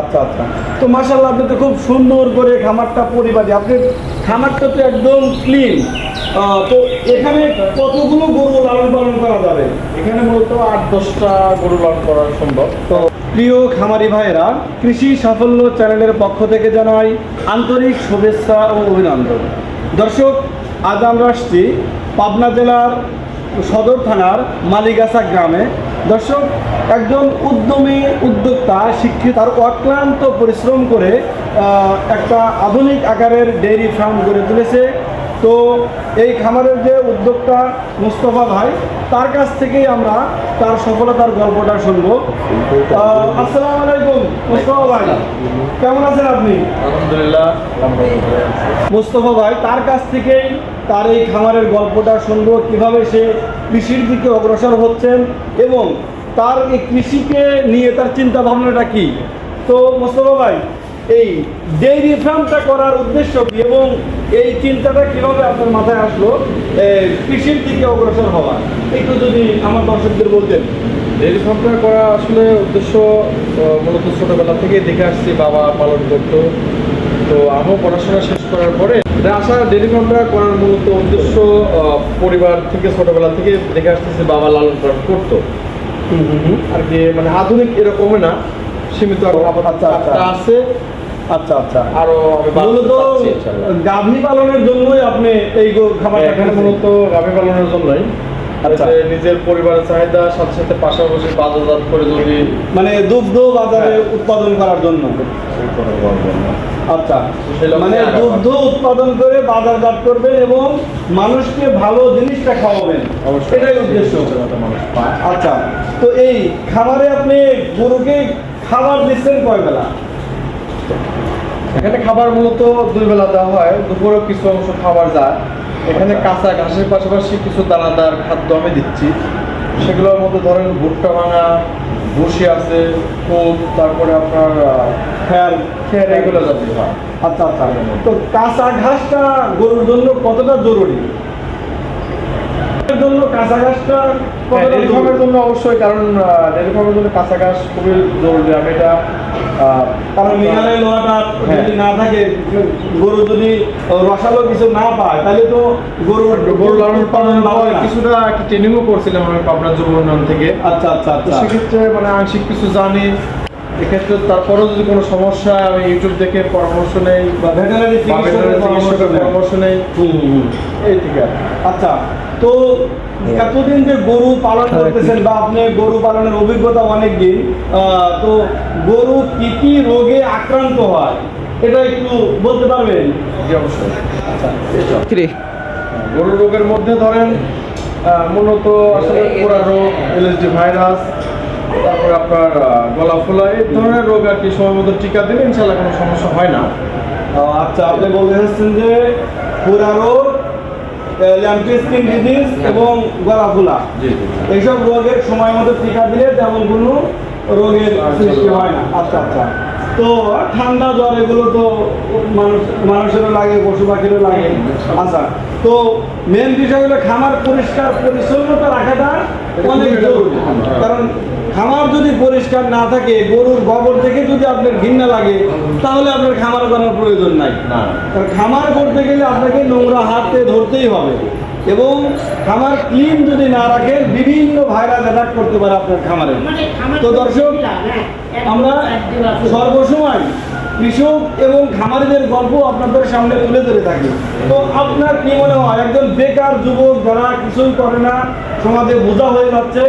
আচ্ছা আচ্ছা। তো মাসাল্লাহ আপনি তো খুব সুন্দর করে খামারটা পরিপাটি আপনি খামারটা তো একদম ক্লিন তো এখানে কতগুলো গরু লালন পালন করা যাবে? এখানে মূলত আট দশটা গরু লালন করা সম্ভব। তো প্রিয় খামারি ভাইয়েরা কৃষি সাফল্য চ্যানেলের পক্ষ থেকে জানাই আন্তরিক শুভেচ্ছা ও অভিনন্দন। দর্শক আজ আমরা আসছি পাবনা জেলার সদর থানার মালিগাছা গ্রামে। দর্শক একজন উদ্যমী উদ্যোক্তা শিক্ষিত তার অক্লান্ত পরিশ্রম করে একটা আধুনিক আকারের ডেইরি ফার্ম গড়ে তুলেছে। তো এই খামারের যে উদ্যোক্তা মুস্তফা ভাই তার কাছ থেকেই আমরা তার সফলতার গল্পটা শুনব। আসসালামু আলাইকুম মুস্তফা ভাই। কেমন আছেন আপনি? আলহামদুলিল্লাহ। মুস্তফা ভাই তার কাছ থেকেই তার এই খামারের গল্পটা শুনব, কীভাবে সে কৃষির দিকে অগ্রসর হচ্ছেন এবং তার এই কৃষিকে নিয়ে তার চিন্তা ভাবনাটা কি? তো মুস্তফা ভাই, এই ডেইরি ফার্মটা করার উদ্দেশ্য কী এবং এই চিন্তাটা কীভাবে আপনার মাথায় আসলো কৃষির দিকে অগ্রসর হওয়া? একটু যদি আমার দর্শকদের বলতেন। ডেয়ারি ফার্মটা করা আসলে উদ্দেশ্য মূলত ছোটবেলা থেকে দেখে আসছি, বাবা পালন করতো। তো আমিও পড়াশোনা শেষ করার পরে আসা ফার্মটা করার মূলত উদ্দেশ্য পরিবার থেকে ছোটবেলা থেকে দেখে আসতেছে বাবা লালন পালন করতো। আর কি মানে আধুনিক এরকমই না সীমিত আপাতত আচ্ছা, আচ্ছা। আছে। আচ্ছা আচ্ছা। আরও আমি মূলত গাভী পালনের জন্যই আপনি এই খামারটা মূলত গাভী পালনের জন্যই। আচ্ছা। নিজের পরিবারের চাহিদা সাথে সাথে পাশাপাশি বাজারজাত করে যদি মানে দুগ্ধ বাজারে হ্যাঁ। উৎপাদন করার জন্য। আচ্ছা। মানে দুগ্ধ উৎপাদন করে বাজারজাত করবেন এবং মানুষকে ভালো জিনিসটা খাওয়াবেন। এটাই উদ্দেশ্য। মানুষ আচ্ছা। তো এই খামারে আপনি গরুকে খাবার দিচ্ছেন কয় বেলা এখানে খাবার মূলত দুই বেলা দেওয়া হয় দুপুরেও কিছু অংশ খাবার যায়। এখানে আচ্ছা। কাঁচা ঘাসের পাশাপাশি কিছু দানাদার খাদ্য আমি দিচ্ছি। সেগুলোর মধ্যে ধরেন ভুট্টা ভাঙা ভুসি আছে কোপ তারপরে আপনার হ্যাঁ খেয়ার এগুলো জাতীয় হয়। আচ্ছা আচ্ছা। তো কাঁচা ঘাসটা গরুর জন্য কতটা জরুরি? জন্য কাঁচা ঘাসটা কতটা ডেয়ারি ফার্মের জরুরি? জন্য অবশ্যই কারণ ডেয়ারি জন্য কাঁচা ঘাস খুবই জরুরি আমি এটা কারণ মিনারেল ওয়াটার হ্যাঁ। যদি না থাকে গরু যদি রসালো কিছু না পায় তাহলে তো গরু গরু লালন পালন কিছুটা একটা ট্রেনিংও করছিলাম আমি পাবনা যুব উন্নয়ন থেকে। আচ্ছা আচ্ছা আচ্ছা। সেক্ষেত্রে মানে আংশিক কিছু জানি। এক্ষেত্রে তারপরেও যদি কোনো সমস্যা আমি ইউটিউব দেখে পরামর্শ নেই বা চিকিৎসকের পরামর্শ নেই। এই থেকে আর আচ্ছা তো এতদিন যে গরু পালন করতেছেন বা আপনি গরু পালনের অভিজ্ঞতা অনেক দিন আহ, তো গরু কি কি রোগে আক্রান্ত হয় এটা একটু বলতে পারবেন? জি অবশ্যই। আচ্ছা গরুর রোগের মধ্যে ধরেন আহ, মূলত আসলে পোড়া রোগ এলএসডি ভাইরাস তারপরে আপনার গলা ফোলা এই ধরনের রোগ আর কি সময় মতো টিকা দিলে ইনশাল্লাহ কোনো সমস্যা হয় না। আচ্ছা আপনি বলতে চাচ্ছেন যে পুরা রোগ ল্যাম্পিস্কিন ডিজিজ এবং গলা ফোলা। এইসব রোগের সময় মতো টিকা দিলে তেমন কোনো রোগের সৃষ্টি হয় না। আচ্ছা আচ্ছা। তো ঠান্ডা জ্বর এগুলো তো মানুষ মানুষেরও লাগে পশু পাখিরও লাগে। আচ্ছা তো মেন বিষয় হলো খামার পরিষ্কার পরিচ্ছন্নতা রাখাটা অনেক জরুরি। কারণ খামার যদি পরিষ্কার না থাকে গরুর গোবর থেকে যদি আপনার ঘৃণা লাগে তাহলে আপনার খামার করার প্রয়োজন নাই। কারণ খামার করতে গেলে আপনাকে নোংরা হাতে ধরতেই হবে। এবং খামার ক্লিন যদি না রাখেন ভাইরাস অ্যাটাক করতে পারে আপনার খামারে। তো দর্শক আমরা সর্বসময় কৃষক এবং খামারিদের গল্প আপনাদের সামনে তুলে ধরে থাকি। তো আপনার কি মনে হয় একজন বেকার যুবক যারা কিছুই করে না সমাজে বোঝা হয়ে যাচ্ছে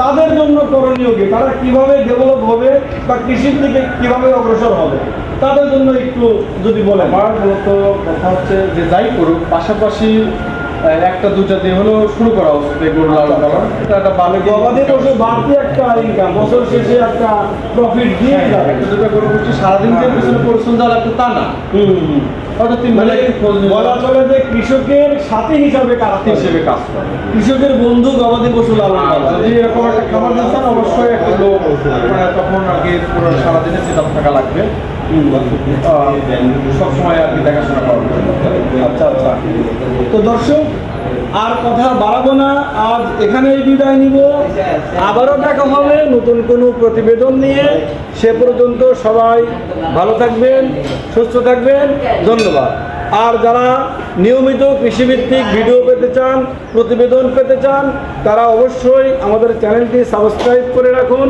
তাদের জন্য করণীয় কি? তারা কীভাবে ডেভেলপ হবে বা কৃষির দিকে কীভাবে অগ্রসর হবে? তাদের জন্য একটু যদি বলেন। আমার মূলত কথা হচ্ছে যে যাই করুক পাশাপাশি একটা দুটা দিয়ে হলেও শুরু করা উচিত এই গরু লালন পালন। এটা একটা ভালো গবাদি পশু বাড়তি একটা ইনকাম বছর শেষে একটা প্রফিট দিয়ে হ্যাঁ, যাবে। দুটা গরু করছি সারাদিন যে পিছনে পরিশ্রম দেওয়া লাগবে তা না। হয়তো তিন মানে বেলা বলা চলে যে কৃষকের সাথে হিসাবে কাজ হিসেবে কাজ করে। কৃষকের বন্ধু গবাদি পশু লালন আর পালন। যদি এরকম একটা খাবার দিচ্ছেন অবশ্যই একটা লোক মানে তখন আর কি পুরো সারাদিনে সেটাপ থাকা লাগবে। সবসময় আর কি দেখাশোনা করা আচ্ছা আচ্ছা। তো দর্শক আর কথা বাড়াবো না, আজ এখানেই বিদায় নিব। আবারও দেখা হবে নতুন কোনো প্রতিবেদন নিয়ে। সে পর্যন্ত সবাই ভালো থাকবেন, সুস্থ থাকবেন, ধন্যবাদ। আর যারা নিয়মিত কৃষিভিত্তিক ভিডিও পেতে চান, প্রতিবেদন পেতে চান, তারা অবশ্যই আমাদের চ্যানেলটি সাবস্ক্রাইব করে রাখুন।